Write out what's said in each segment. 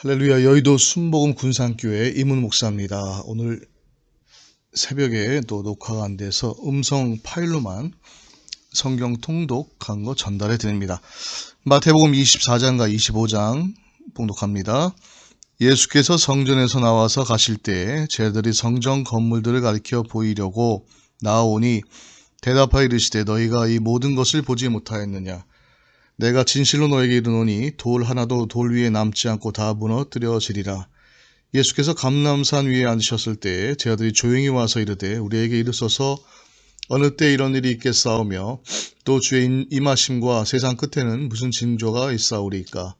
할렐루야 여의도 순복음 군산교회 이문 목사입니다. 오늘 새벽에 또 녹화가 안 돼서 음성 파일로만 성경 통독 한 거 전달해 드립니다. 마태복음 24장과 25장 봉독합니다. 예수께서 성전에서 나와서 가실 때 제들이 성전 건물들을 가리켜 보이려고 나오니 대답하여 이르시되 너희가 이 모든 것을 보지 못하였느냐 내가 진실로 너에게 이르노니 돌 하나도 돌 위에 남지 않고 다 무너뜨려지리라. 예수께서 감남산 위에 앉으셨을 때제 아들이 조용히 와서 이르되 우리에게 이르소서 어느 때 이런 일이 있겠사오며 또 주의 임하심과 세상 끝에는 무슨 징조가 있사오리까.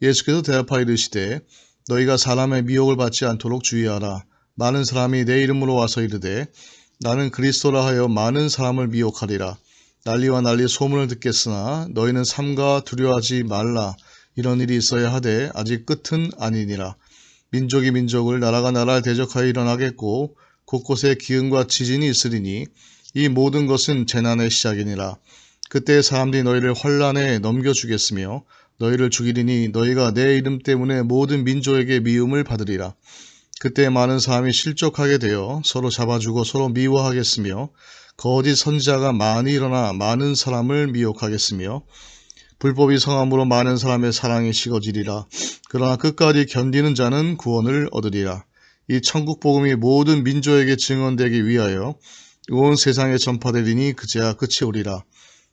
예수께서 대답하여 이르시되 너희가 사람의 미혹을 받지 않도록 주의하라. 많은 사람이 내 이름으로 와서 이르되 나는 그리스도라 하여 많은 사람을 미혹하리라. 난리와 난리 소문을 듣겠으나 너희는 삼가 두려워하지 말라. 이런 일이 있어야 하되 아직 끝은 아니니라. 민족이 민족을 나라가 나라를 대적하여 일어나겠고 곳곳에 기근과 지진이 있으리니 이 모든 것은 재난의 시작이니라. 그때 사람들이 너희를 환란에 넘겨주겠으며 너희를 죽이리니 너희가 내 이름 때문에 모든 민족에게 미움을 받으리라. 그때 많은 사람이 실족하게 되어 서로 잡아주고 서로 미워하겠으며 거짓 선지자가 많이 일어나 많은 사람을 미혹하겠으며 불법이 성함으로 많은 사람의 사랑이 식어지리라. 그러나 끝까지 견디는 자는 구원을 얻으리라. 이 천국 복음이 모든 민족에게 증언되기 위하여 온 세상에 전파되리니 그제야 끝이 오리라.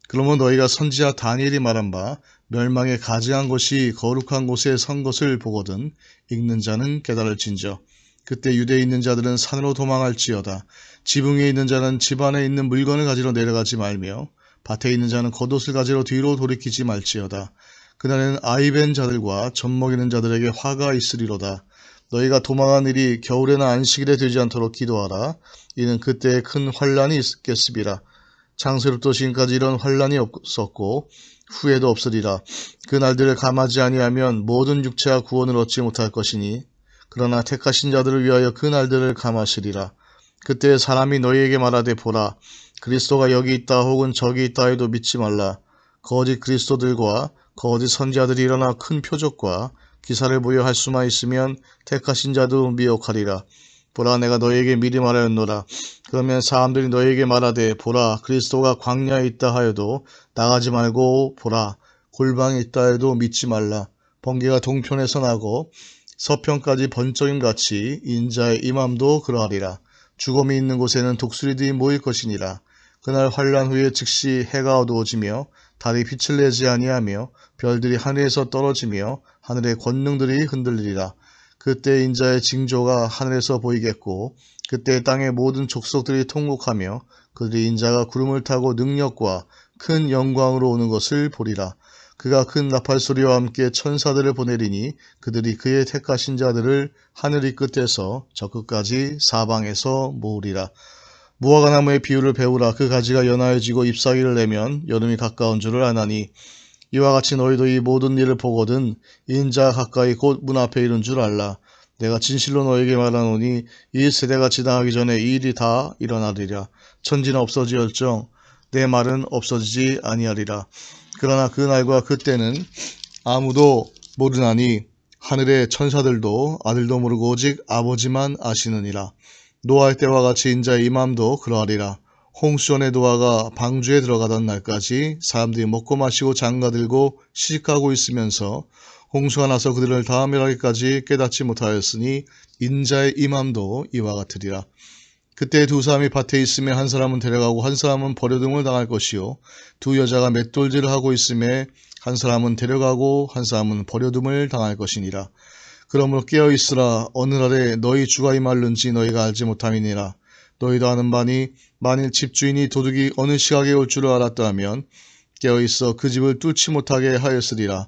그러면 너희가 선지자 다니엘이 말한 바 멸망에 가증한 것이 거룩한 곳에 선 것을 보거든 읽는 자는 깨달을진저. 그때 유대에 있는 자들은 산으로 도망할지어다. 지붕 위에 있는 자는 집 안에 있는 물건을 가지러 내려가지 말며 밭에 있는 자는 겉옷을 가지러 뒤로 돌이키지 말지어다. 그날에는 아이벤 자들과 젖먹이는 자들에게 화가 있으리로다. 너희가 도망한 일이 겨울에나 안식일에 되지 않도록 기도하라. 이는 그때에 큰 환란이 있겠습니다. 창세로부터 지금까지 이런 환란이 없었고 후에도 없으리라. 그 날들을 감하지 아니하면 모든 육체가 구원을 얻지 못할 것이니 그러나 택하신 자들을 위하여 그 날들을 감하시리라. 그때 사람이 너희에게 말하되 보라 그리스도가 여기 있다 혹은 저기 있다 해도 믿지 말라. 거짓 그리스도들과 거짓 선지자들이 일어나 큰 표적과 기사를 보여 할 수만 있으면 택하신 자도 미혹하리라. 보라 내가 너희에게 미리 말하였노라. 그러면 사람들이 너희에게 말하되 보라 그리스도가 광야에 있다 하여도 나가지 말고 보라 골방에 있다 해도 믿지 말라. 번개가 동편에서 나고 서편까지 번쩍임 같이 인자의 임함도 그러하리라. 죽음이 있는 곳에는 독수리들이 모일 것이니라. 그날 환란 후에 즉시 해가 어두워지며 달이 빛을 내지 아니하며 별들이 하늘에서 떨어지며 하늘의 권능들이 흔들리리라. 그때 인자의 징조가 하늘에서 보이겠고 그때 땅의 모든 족속들이 통곡하며 그들이 인자가 구름을 타고 능력과 큰 영광으로 오는 것을 보리라. 그가 큰 나팔 소리와 함께 천사들을 보내리니 그들이 그의 택하신 자들을 하늘이 끝에서 저 끝까지 사방에서 모으리라. 무화과 나무의 비유를 배우라. 그 가지가 연하여지고 잎사귀를 내면 여름이 가까운 줄을 아나니 이와 같이 너희도 이 모든 일을 보거든 인자 가까이 곧 문 앞에 이른 줄 알라. 내가 진실로 너에게 말하노니 이 세대가 지나가기 전에 이 일이 다 일어나리라. 천지는 없어지었정 내 말은 없어지지 아니하리라. 그러나 그 날과 그 때는 아무도 모르나니 하늘의 천사들도 아들도 모르고 오직 아버지만 아시느니라. 노아의 때와 같이 인자의 임함도 그러하리라. 홍수전의 노아가 방주에 들어가던 날까지 사람들이 먹고 마시고 장가들고 시집가고 있으면서 홍수가 나서 그들을 다 멸하기까지 깨닫지 못하였으니 인자의 임함도 이와 같으리라. 그때 두 사람이 밭에 있음에 한 사람은 데려가고 한 사람은 버려둠을 당할 것이요. 두 여자가 맷돌질을 하고 있음에 한 사람은 데려가고 한 사람은 버려둠을 당할 것이니라. 그러므로 깨어 있으라. 어느 날에 너희 주가 임할는지 너희가 알지 못함이니라. 너희도 아는 바니 만일 집주인이 도둑이 어느 시각에 올 줄을 알았다 하면 깨어 있어 그 집을 뚫지 못하게 하였으리라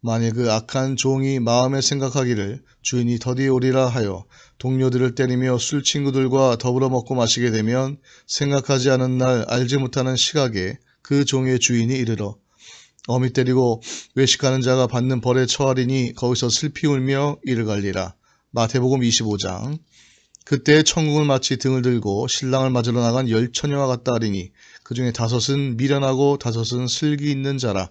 만일 그 악한 종이 마음에 생각하기를 주인이 더디 오리라 하여 동료들을 때리며 술 친구들과 더불어 먹고 마시게 되면 생각하지 않은 날 알지 못하는 시각에 그 종의 주인이 이르러 어미 때리고 외식하는 자가 받는 벌에 처하리니 거기서 슬피 울며 이를 갈리라. 마태복음 25장 그때 천국은 마치 등을 들고 신랑을 맞으러 나간 열 처녀와 같다 하리니 그 중에 다섯은 미련하고 다섯은 슬기 있는 자라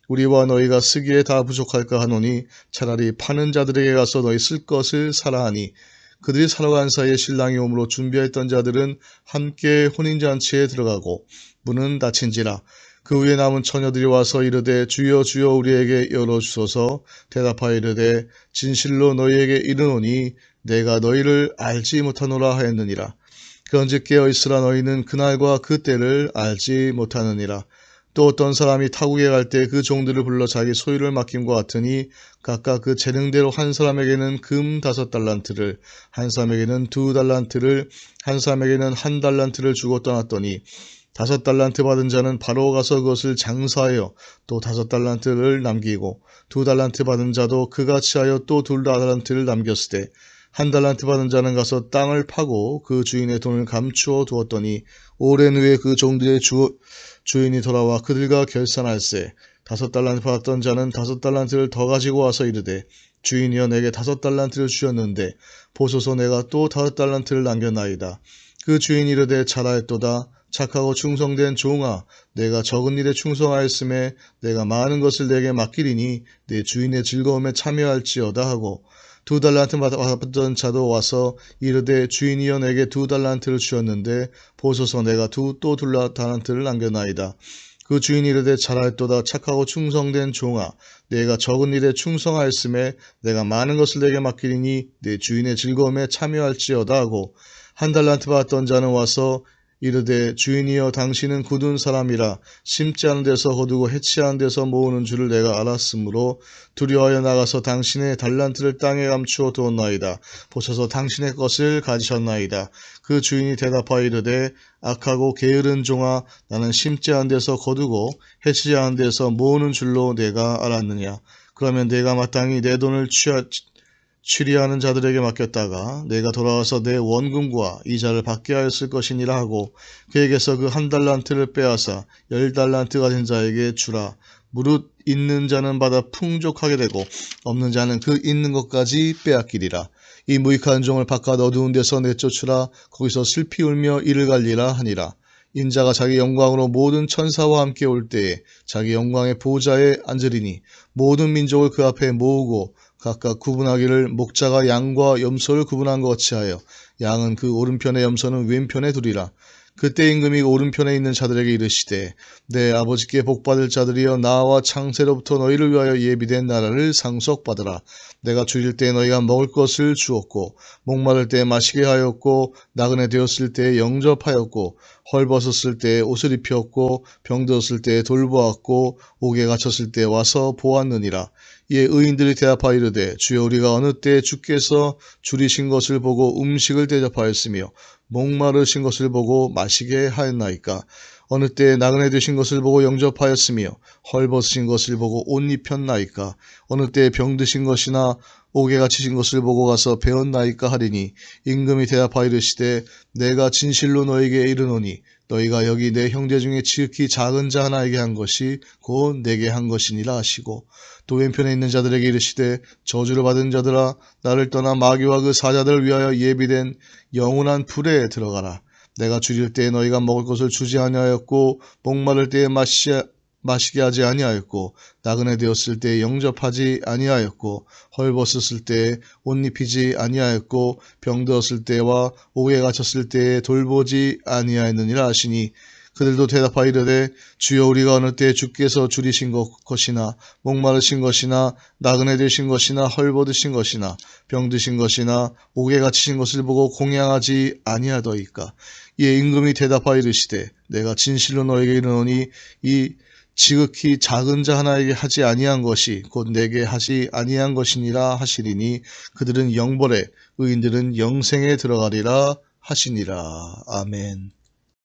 우리와 너희가 쓰기에 다 부족할까 하노니 차라리 파는 자들에게 가서 너희 쓸 것을 사라 하니 그들이 살아간 사이에 신랑이 오므로 준비했던 자들은 함께 혼인잔치에 들어가고 문은 닫힌지라 그 후에 남은 처녀들이 와서 이르되 주여 주여 우리에게 열어주소서. 대답하여 이르되 진실로 너희에게 이르노니 내가 너희를 알지 못하노라 하였느니라. 그런즉 깨어 있으라 너희는 그날과 그 때를 알지 못하느니라 또 어떤 사람이 타국에 갈 때 그 종들을 불러 자기 소유를 맡김과 같으니 각각 그 재능대로 한 사람에게는 금 다섯 달란트를 한 사람에게는 두 달란트를 한 사람에게는 한 달란트를 주고 떠났더니 다섯 달란트 받은 자는 바로 가서 그것을 장사하여 또 다섯 달란트를 남기고 두 달란트 받은 자도 그같이 하여 또두 달란트를 남겼을 때 한 달란트 받은 자는 가서 땅을 파고 그 주인의 돈을 감추어 두었더니 오랜 후에 그 종들의 주, 주인이 돌아와 그들과 결산할세. 다섯 달란트 받았던 자는 다섯 달란트를 더 가지고 와서 이르되 주인이여 내게 다섯 달란트를 주셨는데 보소서 내가 또 다섯 달란트를 남겼나이다. 그 주인이 이르되 잘하였도다. 착하고 충성된 종아 내가 적은 일에 충성하였음에 내가 많은 것을 내게 맡기리니 내 주인의 즐거움에 참여할지어다 하고 두 달란트 받았던 자도 와서 이르되 주인이여 내게 두 달란트를 주었는데 보소서 내가 두또둘 달란트를 남겨나이다. 그 주인이 이르되 잘하였도다 착하고 충성된 종아 내가 적은 일에 충성하였음에 내가 많은 것을 내게 맡기리니 내 주인의 즐거움에 참여할지어다 하고 한 달란트 받았던 자는 와서 이르되 주인이여 당신은 굳은 사람이라 심지 않은 데서 거두고 해치하는 데서 모으는 줄을 내가 알았으므로 두려워하여 나가서 당신의 달란트를 땅에 감추어 두었나이다. 보셔서 당신의 것을 가지셨나이다. 그 주인이 대답하여 이르되 악하고 게으른 종아 나는 심지 않은 데서 거두고 해치지 않은 데서 모으는 줄로 내가 알았느냐. 그러면 내가 마땅히 내 돈을 취하, 취리하는 자들에게 맡겼다가 내가 돌아와서 내 원금과 이자를 받게 하였을 것이니라 하고 그에게서 그 한 달란트를 빼앗아 열 달란트 가진 자에게 주라. 무릇 있는 자는 받아 풍족하게 되고 없는 자는 그 있는 것까지 빼앗기리라. 이 무익한 종을 바깥 어두운 데서 내쫓으라. 거기서 슬피 울며 이를 갈리라 하니라. 인자가 자기 영광으로 모든 천사와 함께 올 때에 자기 영광의 보좌에 앉으리니 모든 민족을 그 앞에 모으고 각각 구분하기를 목자가 양과 염소를 구분한 것 같이 하여 양은 그 오른편에 염소는 왼편에 두리라. 그때 임금이 오른편에 있는 자들에게 이르시되 내 아버지께 복받을 자들이여 나와 창세로부터 너희를 위하여 예비된 나라를 상속받으라. 내가 줄일 때 너희가 먹을 것을 주었고 목마를 때 마시게 하였고 나그네 되었을 때 영접하였고 헐벗었을 때 옷을 입혔고 병들었을 때 돌보았고 옥에 갇혔을 때 와서 보았느니라. 이에 의인들이 대답하여 이르되 주여 우리가 어느 때 주께서 줄이신 것을 보고 음식을 대접하였으며 목마르신 것을 보고 마시게 하였나이까 어느 때 나그네 되신 것을 보고 영접하였으며 헐벗으신 것을 보고 옷 입혔나이까? 어느 때 병드신 것이나 옥에 갇히신 것을 보고 가서 배웠나이까 하리니 임금이 대답하여 이르시되 내가 진실로 너에게 이르노니 너희가 여기 내 형제 중에 지극히 작은 자 하나에게 한 것이 곧 내게 한 것이니라 하시고 또 왼편에 있는 자들에게 이르시되 저주를 받은 자들아 나를 떠나 마귀와 그 사자들을 위하여 예비된 영원한 불에 들어가라 내가 줄일 때에 너희가 먹을 것을 주지 아니하였고 목마를 때에 마시, 마시게 하지 아니하였고 나그네 되었을 때에 영접하지 아니하였고 헐벗었을 때에 옷 입히지 아니하였고 병들었을 때와 옥에 갇혔을 때에 돌보지 아니하였느니라 하시니 그들도 대답하여 이르되 주여 우리가 어느 때 주께서 줄이신 것, 것이나 목마르신 것이나 나그네 되신 것이나 헐벗으신 것이나 병드신 것이나 옥에 갇히신 것을 보고 공양하지 아니하더이까 이에 임금이 대답하여 이르시되 내가 진실로 너에게 이르노니 이 지극히 작은 자 하나에게 하지 아니한 것이 곧 내게 하지 아니한 것이니라 하시리니 그들은 영벌에 의인들은 영생에 들어가리라 하시니라 아멘.